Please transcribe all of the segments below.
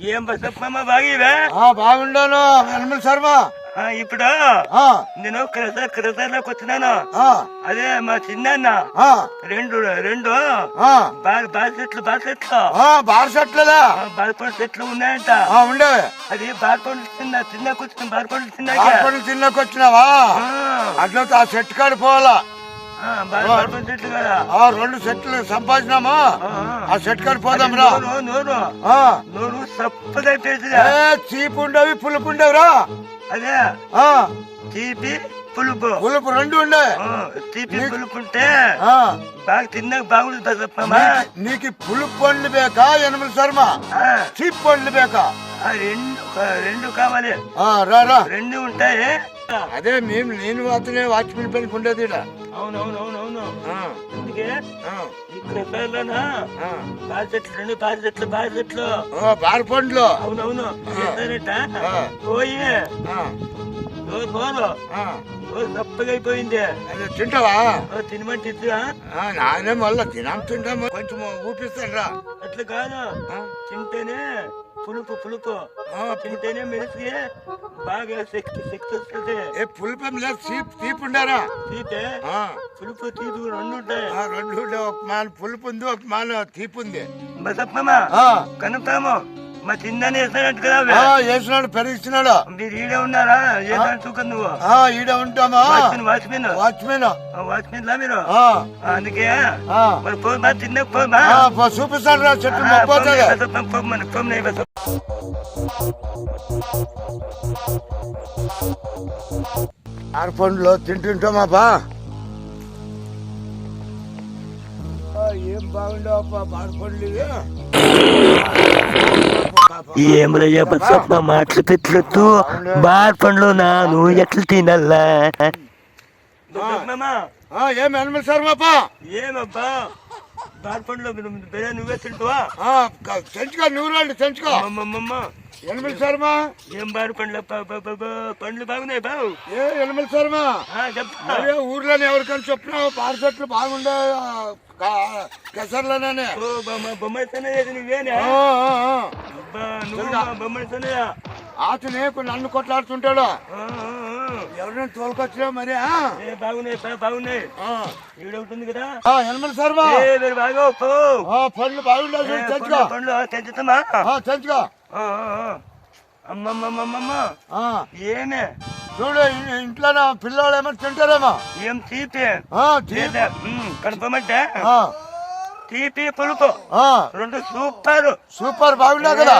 ఏం బసప్పమ్మ బాగివే? ఆ బాగుండాను యనమల శర్మ. ఇప్పుడు? ఆ, నేను క్రత క్రతలోకి వచ్చినాను. ఆ, అదే మా చిన్న ఆ, రెండు రెండు. ఆ, బాల్ బాల్ చెట్లు బాల్ చెట్లు ఆ, బార్ సెట్లదా? ఆ, బాల్ పండు చెట్లు ఉన్నాయంట. ఉండే. అది బాల్ పండు తిన్నా తిన్నా కూర్చుని బాల్ పండు తిన్నా బార్పడి తిన్నకి వచ్చినావా? అట్లా ఆ సెట్ కాడ రెండు సెట్లు సంపాదించినామా? ఆ, సెట్ కాడ పోదాం రా పెట్టేసి ఏ చీపు ఉండవి పులుపు ఉండవురా అదే. ఆ, తీపి పులుపు. పులుపు రెండు ఉండే. తీపి పులుపు ఉంటే బాగా తిన్నాక బాగుంటుంది నీకు- పులుపు పండ్లు బేకా యనమల శర్మ? చీప్ పండ్లు బేకా రెండు రెండు కావాలి. ఆ, రా రా. రెండు ఉంటాయి. అదే మేము నేను అతనే వాచ్మెన్ పనికి ఉండేది ఈడ. అవునవునవునవును. అందుకే పేర్లోనా ఆ. బాగా చెట్లు రెండు బాగా చెట్లు బాగా చెట్లు. బార్ పండ్లు. అవునవును. పోయి. తింటావా? ఇద్దురా? ఆ, నానే మళ్ళా తినాం తింటాము. కొంచెం ఊపిస్తాను రా అట్లా కాదు. తింటేనే పులుపు పులుపు. ఆ, తింటేనే మెలిసి బాగా శక్తి శక్తి వస్తుంది. ఏ పులుపం లేదు చీప్ తీపి ఉండారా? తీతే ఆ, పులుపు తీపి రెండు ఉంటాయి. రెండు ఒక మాన పులుపు ఉంది ఒక మాన తీపి ఉంది. బసప్పమ్మ ఆ, కనుపాము మా చిన్నని వేస్తానంట కదా. వేసినాడు పెరిగిస్తున్నాడు మీరు ఈడే ఉన్నారా? చూక నువ్వు? ఈడ ఉంటామా? Watchman watchman. వాచ్మెన్. లా మీరు? అందుకే. మరి పోమా తిన్నకు పోమా చూపిస్తాడు రా చెట్టు పొమ్మని పొమ్మని ఆరు పండ్లు తింటుంటామా బా ఏం బాగుండవప్పా బారు పండ్లు. ఏమరయ్యా బసప్ప మాటలు పెట్లొద్దు బార్ పండ్లు నాను ఎట్లా తినల్లా? ఆ, ఏం ఎనమల శర్మప్పా ఏమబ్బా? బార్ పండ్లు బిర్యానీ నువ్వే తింటావా? ఆ, క- తెంచుకో నువ్వు రండి తెంచుకో అమ్మమ్మమ్మ. ఎనమల శర్మ. ఏం బారు పండ్లు? పండ్లు బాగున్నాయి బావు ఏ ఎనమల శర్మ. అదే ఊర్లోనే ఎవరికైనా చెప్పినావు? పార చెట్లు బాగుండే బొమ్మ బొమ్మడితోనే నువ్వేనా? బొమ్మడితోనే అతనే నన్ను కొట్లాడుతుంటాడు. ఎవరైనా తోలుకొచ్చినా మరి ఆ? ఏ బాగున్నాయి బాగున్నాయి. ఈడవుతుంది కదా? శర్మ బాగా పండ్లు పండ్లు తెంచుతామా. అమ్మమ్మమ్మమ్మ ఆ, ఏమే చూడు ఇంట్లో పిల్లలు ఏమైనా తింటారేమో? ఏం తీపి? ఆ, తీపి. పులుపు. రెండు సూపర్. సూపర్ బాగుండే కదా.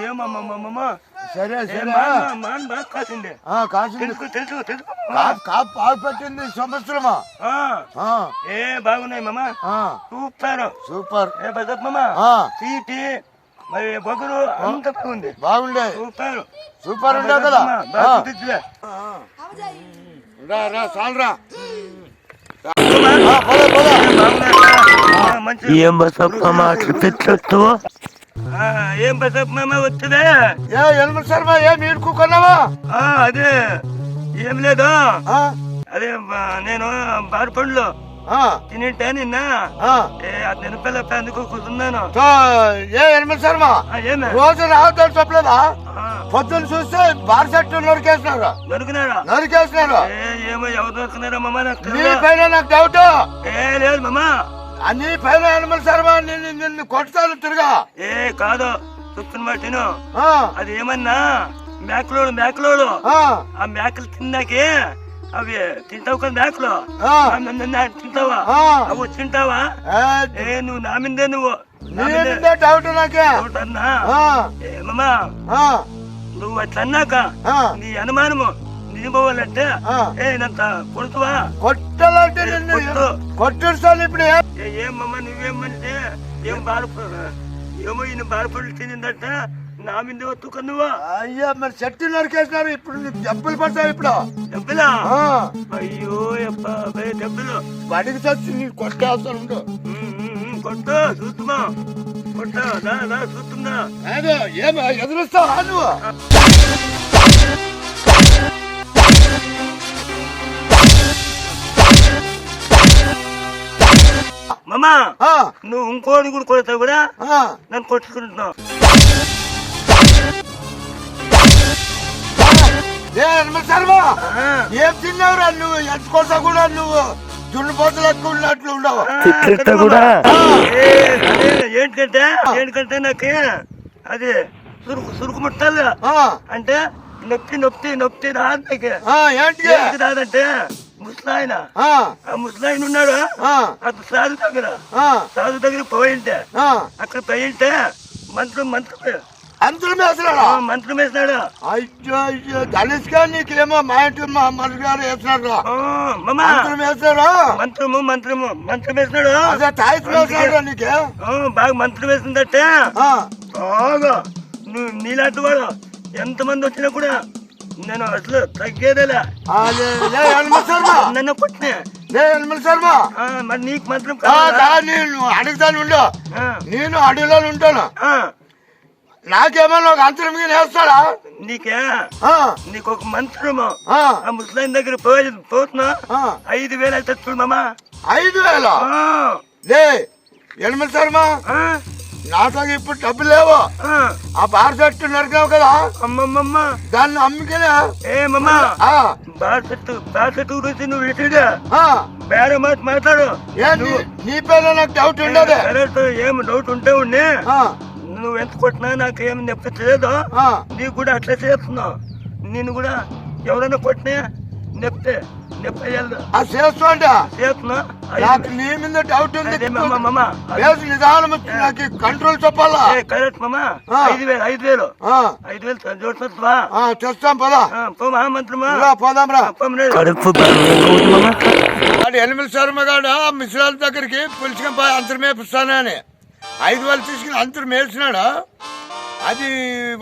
ఏమమ్మమ్మమ్మ సరే సరే. కాసింది ఆ, కాసింది తెలుసు కాపు కాపు పాలు పెట్టింది ఈ సంవత్సరమా? ఆ, ఆ, ఏ బాగున్నాయి మామ. ఆ, సూపర్. సూపర్. ఏ తీపి మరి బొగరు అంత బాగుంది. బాగుండే. సూపర్. సూపర్ ఉండే కదా. రా రా ఏం ఏం బసప్ప వచ్చిందే ఏ ఎనమల శర్మ ఏ ఆ, అదే. ఏం లేదు. అదే నేను బారు పండ్లు తినింటే నిన్న ఆ. ఏ ఆ నినపిల్ల అందుకు కూర్చున్నాను. ఏ ఎనమల శర్మ? రోజు రావద్దని చెప్పలేదా? పొద్దున్న చూస్తే బార్ చెట్టు నరికేసినారు. దొరికినాడా నరికేసినారు. ఏ ఏమో ఎవరు దొరికినారా మమ్మ నీ. పైన నాకు డౌట్ ఏ లేదు మమ్మ అన్ని పైన ఎనమల శర్మ నిన్ను నిన్ను కొడతాను తిరగా. ఏ కాదు చూస్తున్న మాటిను అది ఏమన్నా? మేకలోడు మేకలోడు. ఆ, మేకలు తిన్నాకే అవి తింటావు కదా మేకలు? తింటావా? ఆ. అవి తింటావా? ఏ, నువ్వు నా మీదే నువ్వు. డౌట్ నాకే. ఆ, ఏమమ్మా నువ్వు అట్లా అన్నాక. నీ అనుమానము నిజపోవాలంటే ఆ. ఏ నంత కొడుతువా? కొట్టాలంటే కొట్టు. కొట్టిస్తాను ఇప్పుడు ఏమమ్మా నువ్వేమంటే? ఏం బాధపడ ఏమో ఈయన బాధపడి తినిందట. నా మీద ఒత్తుక నువ్వా అయ్యా మరి చెట్టు నరికేసినారు. ఇప్పుడు దెబ్బలు పడతాయి ఇప్పుడు. డబ్బులా ఆ, అయ్యో అబ్బా భయ డబ్బులు బడికి చచ్చి నీకు కొట్టేస్తాను ఉండు. ఉమ్, ఉమ్, ఉమ్, కొట్టు చూస్తున్నా కొట్టు చూస్తుందా అదే ఏం ఎదురుస్తావా నువ్వు? మామా ఆ, నువ్వు ఇంకోని కూడా కొడతావు కూడా? ఆ. నన్ను కొట్టుకుంటున్నావు. ఏ తిన్నావురా నువ్వు? ఎంచుకోసా కూడా నువ్వు? జున్ను పోతలు ఎక్కువ ఉన్నట్లు ఉండవు కూడా? ఏంటంటే ఏంటంటే నాకు అది సురుకు సురుకు ముట్టాలి. ఆ, అంటే నొప్పి నొప్పి నొప్పి రాదు నాకు. రాదంటే ముసలాయన. ఆ, ఆ ముసలాయన ఉన్నాడు? అది సాధు దగ్గర. సాధు దగ్గర పోయింటే. ఆ. అక్కడ పోయింటే మంత్రం మంత్రం వేసినాడా ఆ, మంత్రం వేసినాడు అయ్యో అయ్యో ధనుష్ గారు నీకేమో మా ఇంటి మా గారు మామా. అంతులు వేసినాడు మంత్రము మంత్రము మంత్రం తాయిస్ వేసినాడు నీకే? బాగా మంత్రం వేసిందంటే ఆ, బాగా. నువ్వు నీలాంటి వాడు. ఎంతమంది వచ్చినా కూడా నేను అసలు తగ్గేదేలే. నన్ను హనుమంత్ శర్మ. మరి నీకు మాత్రం నేను అడుగుతాను ఉండు. నేను అడవిలో ఉంటాను. నాకేమన్నా ఒక అంతరం వేస్తాడా? నీకే? నీకు ఒక మంత్రము. ఆ, ముసలాయిన దగ్గర పోతున్నా. ఐదు వేలు అయితే చూడు మామా. ఐదు వేల? హనుమంత్ శర్మ. నాతో ఇప్పుడు డబ్బులు లేవు? ఆ. బార్ చెట్టు నరికావు కదా? అమ్మమ్మమ్మ. దాన్ని అమ్మికనే ఏ మమ్మా ఆ, బాసెట్టు బాసెట్టు గురించి నువ్వు ఆ, వేరే మాట మాట్లాడు. నీ- పేరు నాకు డౌట్ ఉండదు. కరెక్ట్ ఏం డౌట్ ఉంటే ఉండి. నువ్వు ఎంత కొట్టినా నాకు ఏం నొప్పి చేయదు నీకు కూడా అట్లా చేస్తున్నావు. నేను కూడా ఎవరైనా కొట్టినా అయ్యాలి ఆ నాకు నీ మీద డౌట్ ఉంది. వేసి నిదానం నాకు కంట్రోల్ చెప్పాలా? కరెక్ట్ మామ. ఐదు వేలు ఐదు వేలు. ఐదు వేలు చేస్తాం పదా. పో మహామంత్రమా ఇలా పోదాం రా. కడుపు బాగా మామ. వాడు ఎనిమిది శర్మ గాడు ఆ మిశ్రాల దగ్గరికి పిలుచుకొని అంతరం మేపిస్తానని ఐదు వేలు తీసుకుని అంతరం మేసినాడు? అది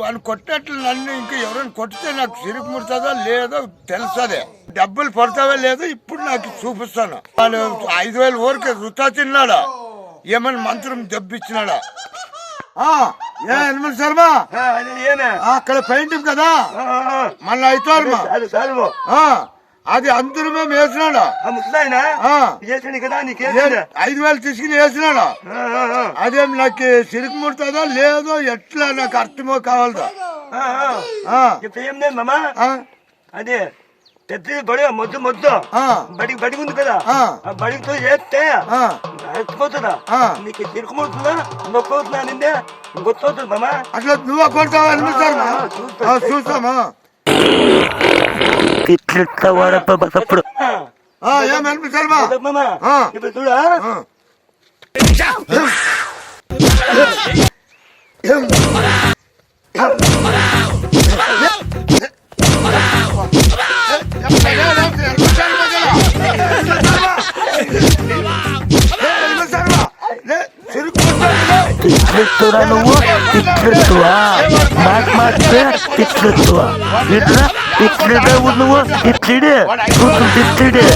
వాళ్ళు కొట్టినట్లు నన్ను ఇంకా ఎవరైనా కొట్టితే నాకు సిరుకు ముడుతుందో లేదో తెలుస్తుంది. డబ్బులు పడతావో లేదో ఇప్పుడు నాకు చూపిస్తాను. వాళ్ళు ఐదు వేలు ఊరికి వృతా తిన్నాడు? ఏమని మంత్రం దెబ్బిచ్చినాడా ఏ ఎనిమిది శర్మ? అక్కడ పెయింటింగ్ కదా? మళ్ళీ అవుతారు అది చాలు ఆ, అది అందరమే వేసినాడు ఐదు వేలు తీసుకుని వేసినాడు? అదేం నాకు సిరుకు ముడుతుందో లేదో ఎట్లా నాకు అర్థమో కావాలదో? మామా? అదే పెద్ద బడి మొద్దు మొద్దు. ఆ, బడికి బడికి ఉంది కదా? ఆ. బడితో చేస్తే ఆ. నీకు తిరుగుమవుతుందా నొప్పి అవుతుందా నిందే గుర్తవుతుంది మామా? అట్లా నువ్వు కొడతావా? అనిపిస్తాను? చూస్తామా? తిట్లిట్ట వాడప్ప బసప్పుడు. ఇప్పుడు చూడా తిట్లిట్టురా నువ్వు? తిట్లిట్టువా మాట మాట్లాడితే తిట్లిట్టువా ఇట్లా ఇట్లిడే నువ్వు? తిట్లిడే కూతురు తిట్లిడే